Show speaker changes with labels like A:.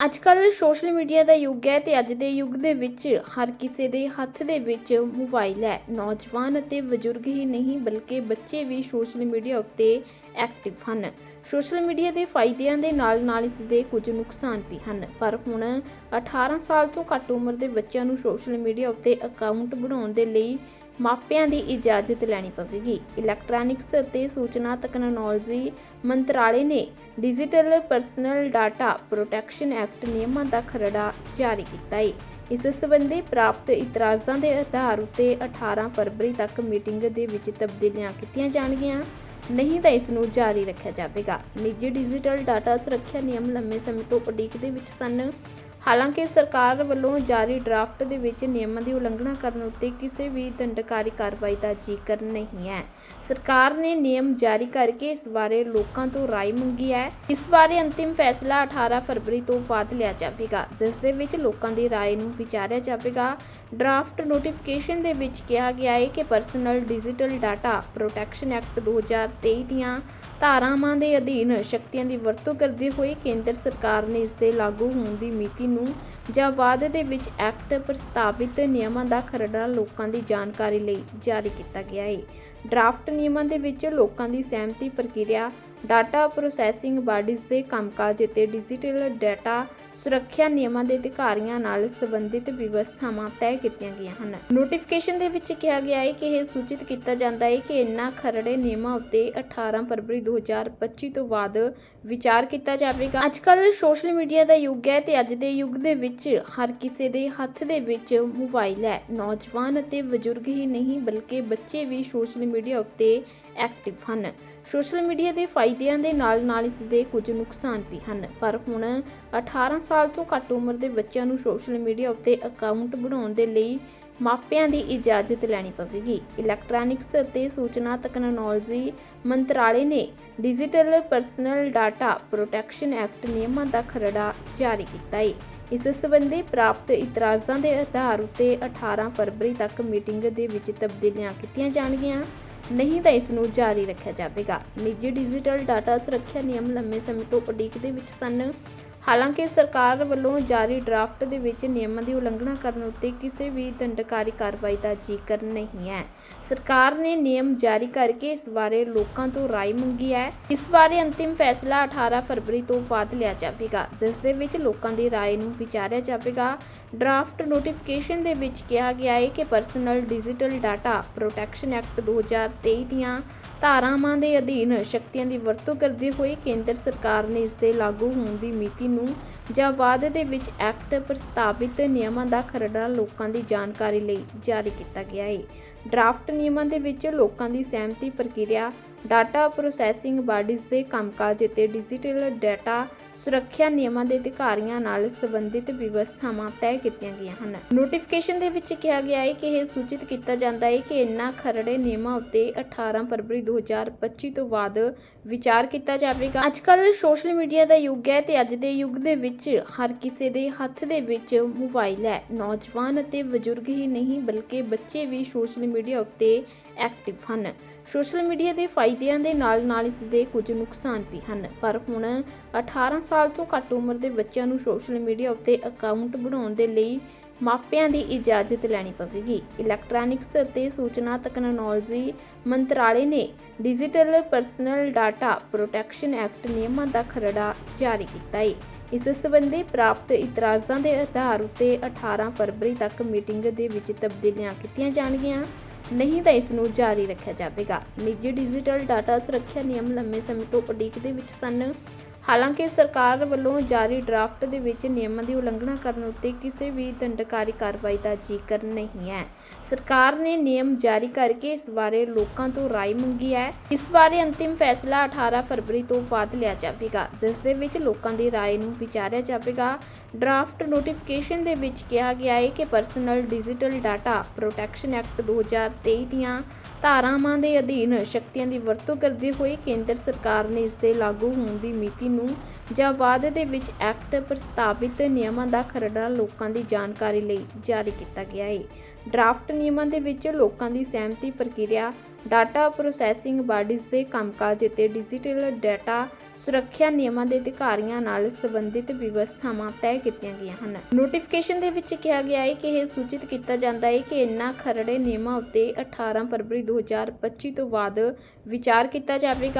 A: ਅੱਜ ਅੱਜਕੱਲ social media ਦਾ ਯੁੱਗ ਹੈ ਤੇ ਅੱਜ ਦੇ ਯੁੱਗ ਦੇ ਵਿੱਚ ਹਰ ਕਿਸੇ ਦੇ ਹੱਥ ਦੇ ਵਿੱਚ ਮੋਬਾਈਲ ਹੈ। ਨੌਜਵਾਨ ਅਤੇ ਬਜ਼ੁਰਗ ਹੀ ਨਹੀਂ, ਬਲਕਿ ਬੱਚੇ ਵੀ ਸੋਸ਼ਲ ਮੀਡੀਆ ਉੱਤੇ ਐਕਟਿਵ ਹਨ। ਸੋਸ਼ਲ ਮੀਡੀਆ ਦੇ ਫਾਇਦਿਆਂ ਦੇ ਨਾਲ ਨਾਲ ਇਸ ਦੇ ਕੁਝ ਨੁਕਸਾਨ ਵੀ ਹਨ। ਪਰ ਹੁਣ 18 ਸਾਲ ਤੋਂ ਘੱਟ ਉਮਰ ਦੇ ਬੱਚਿਆਂ ਨੂੰ ਸੋਸ਼ਲ ਮੀਡੀਆ ਉੱਤੇ ਅਕਾਊਂਟ ਬਣਾਉਣ ਦੇ ਲਈ ਮਾਪਿਆਂ ਦੀ ਇਜਾਜ਼ਤ ਲੈਣੀ ਪਵੇਗੀ। ਇਲੈਕਟ੍ਰੋਨਿਕਸ ਅਤੇ ਸੂਚਨਾ ਤਕਨਾਲੋਜੀ ਮੰਤਰਾਲੇ ਨੇ digital personal data protection act ਨਿਯਮਾਂ ਦਾ ਖਰੜਾ ਜਾਰੀ ਕੀਤਾ ਹੈ ਇਸ ਸੰਬੰਧੀ ਪ੍ਰਾਪਤ ਇਤਰਾਜ਼ਾਂ ਦੇ ਆਧਾਰ ਉੱਤੇ 18 ਫਰਵਰੀ ਤੱਕ ਮੀਟਿੰਗ ਦੇ ਵਿੱਚ ਤਬਦੀਲੀਆਂ ਕੀਤੀਆਂ ਜਾਣਗੀਆਂ। ਨਹੀਂ ਤਾਂ ਇਸ ਨੂੰ ਜਾਰੀ ਰੱਖਿਆ ਜਾਵੇਗਾ। ਨਿੱਜੀ ਡਿਜੀਟਲ ਡਾਟਾ ਸੁਰੱਖਿਆ ਨਿਯਮ ਲੰਮੇ ਸਮੇਂ ਤੋਂ ਉਡੀਕ ਦੇ ਵਿੱਚ ਸਨ। ਹਾਲਾਂਕਿ ਸਰਕਾਰ ਵੱਲੋਂ ਜਾਰੀ ਡਰਾਫਟ ਦੇ ਵਿੱਚ ਨਿਯਮਾਂ ਦੀ ਉਲੰਘਣਾ ਕਰਨ ਉੱਤੇ ਕਿਸੇ ਵੀ ਦੰਡਕਾਰੀ ਕਾਰਵਾਈ ਦਾ ਜ਼ਿਕਰ ਨਹੀਂ ਹੈ। ਸਰਕਾਰ ਨੇ ਨਿਯਮ ਜਾਰੀ ਕਰਕੇ ਇਸ ਬਾਰੇ ਲੋਕਾਂ ਤੋਂ ਰਾਏ ਮੰਗੀ ਹੈ। ਇਸ ਬਾਰੇ ਅੰਤਿਮ ਫੈਸਲਾ 18 ਫਰਵਰੀ ਤੋਂ ਬਾਅਦ ਲਿਆ ਜਾਵੇਗਾ, ਜਿਸ ਦੇ ਵਿੱਚ ਲੋਕਾਂ ਦੀ ਰਾਏ ਨੂੰ ਵਿਚਾਰਿਆ ਜਾਵੇਗਾ। ਡਰਾਫਟ ਨੋਟੀਫਿਕੇਸ਼ਨ ਦੇ ਵਿੱਚ ਕਿਹਾ ਗਿਆ ਹੈ ਕਿ personal digital data protection act 2023 ਦੀਆਂ ਧਾਰਾਵਾਂ ਦੇ ਅਧੀਨ ਸ਼ਕਤੀਆਂ ਦੀ ਵਰਤੋਂ ਕਰਦੇ ਹੋਏ ਕੇਂਦਰ ਸਰਕਾਰ ਨੇ ਇਸ ਦੇ ਲਾਗੂ ਹੋਣ ਦੀ ਮਿਤੀ ਨੂੰ ਜਾਂ ਬਾਅਦ ਦੇ ਵਿੱਚ ਐਕਟ ਪ੍ਰਸਤਾਵਿਤ ਨਿਯਮਾਂ ਦਾ ਖਰੜਾ ਲੋਕਾਂ ਦੀ ਜਾਣਕਾਰੀ ਲਈ ਜਾਰੀ ਕੀਤਾ ਗਿਆ ਹੈ ਡਰਾਫਟ ਨਿਯਮਾਂ ਦੇ ਵਿੱਚ ਲੋਕਾਂ ਦੀ ਸਹਿਮਤੀ ਪ੍ਰਕਿਰਿਆ ਡਾਟਾ ਪ੍ਰੋਸੈਸਿੰਗ ਬਾਡੀਜ਼ ਦੇ ਕੰਮਕਾਜ ਅਤੇ ਡਿਜੀਟਲ ਡਾਟਾ ਸੁਰੱਖਿਆ ਨਿਯਮਾਂ ਦੇ ਅਧਿਕਾਰੀਆਂ ਨਾਲ ਸੰਬੰਧਿਤ ਵਿਵਸਥਾਵਾਂ ਤੈਅ ਕੀਤੀਆਂ ਗਈਆਂ ਹਨ। ਨੋਟੀਫਿਕੇਸ਼ਨ ਦੇ ਵਿੱਚ ਕਿਹਾ ਗਿਆ ਹੈ ਕਿ ਇਹ ਸੂਚਿਤ ਕੀਤਾ ਜਾਂਦਾ ਹੈ ਕਿ ਇਨ੍ਹਾਂ ਖਰੜੇ ਨਿਯਮਾਂ ਉੱਤੇ 18 ਫਰਵਰੀ 2025 ਤੋਂ ਬਾਅਦ ਵਿਚਾਰ ਕੀਤਾ ਜਾਵੇਗਾ। ਅੱਜਕੱਲ ਸੋਸ਼ਲ ਮੀਡੀਆ ਦਾ ਯੁੱਗ ਹੈ ਤੇ ਅੱਜ ਦੇ ਯੁੱਗ ਦੇ ਵਿੱਚ ਹਰ ਕਿਸੇ ਦੇ ਹੱਥ ਦੇ ਵਿੱਚ ਮੋਬਾਈਲ ਹੈ। ਨੌਜਵਾਨ ਅਤੇ ਬਜ਼ੁਰਗ ਹੀ ਨਹੀਂ, ਬਲਕਿ ਬੱਚੇ ਵੀ ਸੋਸ਼ਲ ਮੀਡੀਆ ਉੱਤੇ ਐਕਟਿਵ ਹਨ। ਸੋਸ਼ਲ ਮੀਡੀਆ ਦੇ ਫਾਇਦਿਆਂ ਦੇ ਨਾਲ ਨਾਲ ਇਸ ਦੇ ਕੁਝ ਨੁਕਸਾਨ ਵੀ ਹਨ। ਪਰ ਹੁਣ 18 ਸਾਲ ਤੋਂ ਘੱਟ ਉਮਰ ਦੇ ਬੱਚਿਆਂ ਨੂੰ ਸੋਸ਼ਲ ਮੀਡੀਆ ਉੱਤੇ ਅਕਾਊਂਟ ਬਣਾਉਣ ਦੇ ਲਈ ਮਾਪਿਆਂ ਦੀ ਇਜਾਜ਼ਤ ਲੈਣੀ ਪਵੇਗੀ। ਇਲੈਕਟ੍ਰੋਨਿਕਸ ਅਤੇ ਸੂਚਨਾ ਤਕਨਾਲੋਜੀ ਮੰਤਰਾਲੇ ਨੇ digital personal data protection act ਨਿਯਮਾਂ ਦਾ ਖਰੜਾ ਜਾਰੀ ਕੀਤਾ ਹੈ ਇਸ ਸੰਬੰਧੀ ਪ੍ਰਾਪਤ ਇਤਰਾਜ਼ਾਂ ਦੇ ਆਧਾਰ ਉੱਤੇ 18 ਫਰਵਰੀ ਤੱਕ ਮੀਟਿੰਗ ਦੇ ਵਿੱਚ ਤਬਦੀਲੀਆਂ ਕੀਤੀਆਂ ਜਾਣਗੀਆਂ। ਨਹੀਂ ਤਾਂ ਇਸ ਨੂੰ ਜਾਰੀ ਰੱਖਿਆ ਜਾਵੇਗਾ। ਨਿੱਜੀ ਡਿਜੀਟਲ ਡਾਟਾ ਸੁਰੱਖਿਆ ਨਿਯਮ ਲੰਮੇ ਸਮੇਂ ਤੋਂ ਉਡੀਕ ਦੇ ਵਿੱਚ ਸਨ। ਹਾਲਾਂਕਿ ਸਰਕਾਰ ਵੱਲੋਂ ਜਾਰੀ ਡਰਾਫਟ ਦੇ ਵਿੱਚ ਨਿਯਮਾਂ ਦੀ ਉਲੰਘਣਾ ਕਰਨ ਉੱਤੇ ਕਿਸੇ ਵੀ ਦੰਡਕਾਰੀ ਕਾਰਵਾਈ ਦਾ ਜ਼ਿਕਰ ਨਹੀਂ ਹੈ। ਸਰਕਾਰ ਨੇ ਨਿਯਮ ਜਾਰੀ ਕਰਕੇ ਇਸ ਬਾਰੇ ਲੋਕਾਂ ਤੋਂ ਰਾਏ ਮੰਗੀ ਹੈ। ਇਸ ਬਾਰੇ ਅੰਤਿਮ ਫੈਸਲਾ 18 ਫਰਵਰੀ ਤੋਂ ਬਾਅਦ ਲਿਆ ਜਾਵੇਗਾ, ਜਿਸ ਦੇ ਵਿੱਚ ਲੋਕਾਂ ਦੀ ਰਾਏ ਨੂੰ ਵਿਚਾਰਿਆ ਜਾਵੇਗਾ। ਡਰਾਫਟ ਨੋਟੀਫਿਕੇਸ਼ਨ ਦੇ ਵਿੱਚ ਕਿਹਾ ਗਿਆ ਹੈ ਕਿ personal digital data protection act 2023 ਦੀਆਂ ਧਾਰਾਵਾਂ ਦੇ ਅਧੀਨ ਸ਼ਕਤੀਆਂ ਦੀ ਵਰਤੋਂ ਕਰਦੇ ਹੋਏ ਕੇਂਦਰ ਸਰਕਾਰ ਨੇ ਇਸ ਦੇ ਲਾਗੂ ਹੋਣ ਦੀ ਮਿਤੀ ਨੂੰ ਜਾਂ ਬਾਅਦ ਦੇ ਵਿੱਚ ਐਕਟ ਪ੍ਰਸਤਾਵਿਤ ਨਿਯਮਾਂ ਦਾ ਖਰੜਾ ਲੋਕਾਂ ਦੀ ਜਾਣਕਾਰੀ ਲਈ ਜਾਰੀ ਕੀਤਾ ਗਿਆ ਹੈ ਡਰਾਫਟ ਨਿਯਮਾਂ ਦੇ ਵਿੱਚ ਲੋਕਾਂ ਦੀ ਸਹਿਮਤੀ ਪ੍ਰਕਿਰਿਆ, ਡਾਟਾ ਪ੍ਰੋਸੈਸਿੰਗ ਬਾਡੀਜ਼ ਦੇ ਕੰਮਕਾਜ ਅਤੇ ਡਿਜੀਟਲ ਡਾਟਾ ਸੁਰੱਖਿਆ ਨਿਯਮਾਂ ਦੇ ਅਧਿਕਾਰੀਆਂ ਨਾਲ ਸੰਬੰਧਿਤ ਵਿਵਸਥਾਵਾਂ ਤੈਅ ਕੀਤੀਆਂ ਗਈਆਂ ਹਨ। ਨੋਟੀਫਿਕੇਸ਼ਨ ਦੇ ਵਿੱਚ ਕਿਹਾ ਗਿਆ ਹੈ ਕਿ ਇਹ ਸੂਚਿਤ ਕੀਤਾ ਜਾਂਦਾ ਹੈ ਕਿ ਇਨ੍ਹਾਂ ਖਰੜੇ ਨਿਯਮਾਂ ਉੱਤੇ 18 ਫਰਵਰੀ 2025 ਤੋਂ ਬਾਅਦ ਵਿਚਾਰ ਕੀਤਾ ਜਾਵੇਗਾ। ਅੱਜਕੱਲ ਸੋਸ਼ਲ ਮੀਡੀਆ ਦਾ ਯੁੱਗ ਹੈ ਤੇ ਅੱਜ ਦੇ ਯੁੱਗ ਦੇ ਵਿੱਚ ਹਰ ਕਿਸੇ ਦੇ ਹੱਥ ਦੇ ਵਿੱਚ ਮੋਬਾਈਲ ਹੈ। ਨੌਜਵਾਨ ਅਤੇ ਬਜ਼ੁਰਗ ਹੀ ਨਹੀਂ, ਬਲਕਿ ਬੱਚੇ ਵੀ ਸੋਸ਼ਲ ਮੀਡੀਆ ਉੱਤੇ ਐਕਟਿਵ ਹਨ। ਸੋਸ਼ਲ ਮੀਡੀਆ ਦੇ ਫਾਇਦਿਆਂ ਦੇ ਨਾਲ ਨਾਲ ਇਸ ਦੇ ਕੁਝ ਨੁਕਸਾਨ ਵੀ ਹਨ। ਪਰ ਹੁਣ 18 ਸਾਲ ਤੋਂ ਘੱਟ ਉਮਰ ਦੇ ਬੱਚਿਆਂ ਨੂੰ ਸੋਸ਼ਲ ਮੀਡੀਆ ਉੱਤੇ ਅਕਾਊਂਟ ਬਣਾਉਣ ਦੇ ਲਈ ਮਾਪਿਆਂ ਦੀ ਇਜਾਜ਼ਤ ਲੈਣੀ ਪਵੇਗੀ। ਇਲੈਕਟ੍ਰੋਨਿਕਸ ਅਤੇ ਸੂਚਨਾ ਤਕਨਾਲੋਜੀ ਮੰਤਰਾਲੇ ਨੇ digital personal data protection act ਨਿਯਮਾਂ ਦਾ ਖਰੜਾ ਜਾਰੀ ਕੀਤਾ ਹੈ। ਇਸ ਸੰਬੰਧੀ ਪ੍ਰਾਪਤ ਇਤਰਾਜ਼ਾਂ ਦੇ ਆਧਾਰ ਉੱਤੇ 18 ਫਰਵਰੀ ਤੱਕ ਮੀਟਿੰਗ ਦੇ ਵਿੱਚ ਤਬਦੀਲੀਆਂ ਕੀਤੀਆਂ ਜਾਣਗੀਆਂ। ਨਹੀਂ ਤਾਂ ਇਸ ਨੂੰ ਜਾਰੀ ਰੱਖਿਆ ਜਾਵੇਗਾ। ਨਿੱਜੀ ਡਿਜੀਟਲ ਡਾਟਾ ਸੁਰੱਖਿਆ ਨਿਯਮ ਲੰਮੇ ਸਮੇਂ ਤੋਂ ਉਡੀਕ ਦੇ ਵਿੱਚ ਸਨ। ਹਾਲਾਂਕਿ ਸਰਕਾਰ ਵੱਲੋਂ ਜਾਰੀ ਡਰਾਫਟ ਦੇ ਵਿੱਚ ਨਿਯਮਾਂ ਦੀ ਉਲੰਘਣਾ ਕਰਨ ਉੱਤੇ ਕਿਸੇ ਵੀ ਦੰਡਕਾਰੀ ਕਾਰਵਾਈ ਦਾ ਜ਼ਿਕਰ ਨਹੀਂ ਹੈ। ਸਰਕਾਰ ਨੇ ਨਿਯਮ ਜਾਰੀ ਕਰਕੇ ਇਸ ਬਾਰੇ ਲੋਕਾਂ ਤੋਂ ਰਾਏ ਮੰਗੀ ਹੈ। ਇਸ ਬਾਰੇ ਅੰਤਿਮ ਫੈਸਲਾ 18 ਫਰਵਰੀ ਤੋਂ ਬਾਅਦ ਲਿਆ ਜਾਵੇਗਾ, ਜਿਸ ਦੇ ਵਿੱਚ ਲੋਕਾਂ ਦੀ ਰਾਏ ਨੂੰ ਵਿਚਾਰਿਆ ਜਾਵੇਗਾ। ਡਰਾਫਟ ਨੋਟੀਫਿਕੇਸ਼ਨ ਦੇ ਵਿੱਚ ਕਿਹਾ ਗਿਆ ਹੈ ਕਿ personal digital data protection act 2023 ਦੀਆਂ ਧਾਰਾਵਾਂ ਦੇ ਅਧੀਨ ਸ਼ਕਤੀਆਂ ਦੀ ਵਰਤੋਂ ਕਰਦੇ ਹੋਏ ਕੇਂਦਰ ਸਰਕਾਰ ਨੇ ਇਸ ਦੇ ਲਾਗੂ ਹੋਣ ਦੀ ਮਿਤੀ ਨੂੰ ਜਾਂ ਵਾਅਦੇ ਦੇ ਵਿੱਚ ਐਕਟ ਪ੍ਰਸਤਾਵਿਤ ਨਿਯਮਾਂ ਦਾ ਖਰੜਾ ਲੋਕਾਂ ਦੀ ਜਾਣਕਾਰੀ ਲਈ ਜਾਰੀ ਕੀਤਾ ਗਿਆ ਹੈ। ਡਰਾਫਟ ਨਿਯਮਾਂ ਦੇ ਵਿੱਚ ਲੋਕਾਂ ਦੀ ਸਹਿਮਤੀ ਪ੍ਰਕਿਰਿਆ, ਡਾਟਾ ਪ੍ਰੋਸੈਸਿੰਗ ਬਾਡੀਜ਼ ਦੇ ਕੰਮਕਾਜ ਅਤੇ ਡਿਜੀਟਲ ਡਾਟਾ ਸੁਰੱਖਿਆ ਨਿਯਮਾਂ ਦੇ ਅਧਿਕਾਰੀਆਂ ਨਾਲ ਸੰਬੰਧਿਤ ਵਿਵਸਥਾਵਾਂ ਤੈਅ ਕੀਤੀਆਂ ਗਈਆਂ ਹਨ। ਨੋਟੀਫਿਕੇਸ਼ਨ ਦੇ ਵਿੱਚ ਕਿਹਾ ਗਿਆ ਹੈ ਕਿ ਇਹ ਸੂਚਿਤ ਕੀਤਾ ਜਾਂਦਾ ਹੈ ਕਿ ਇਨ੍ਹਾਂ ਖਰੜੇ ਨਿਯਮਾਂ ਉੱਤੇ 18 ਫਰਵਰੀ 2025 ਤੋਂ ਬਾਅਦ ਵਿਚਾਰ ਕੀਤਾ ਜਾਵੇਗਾ।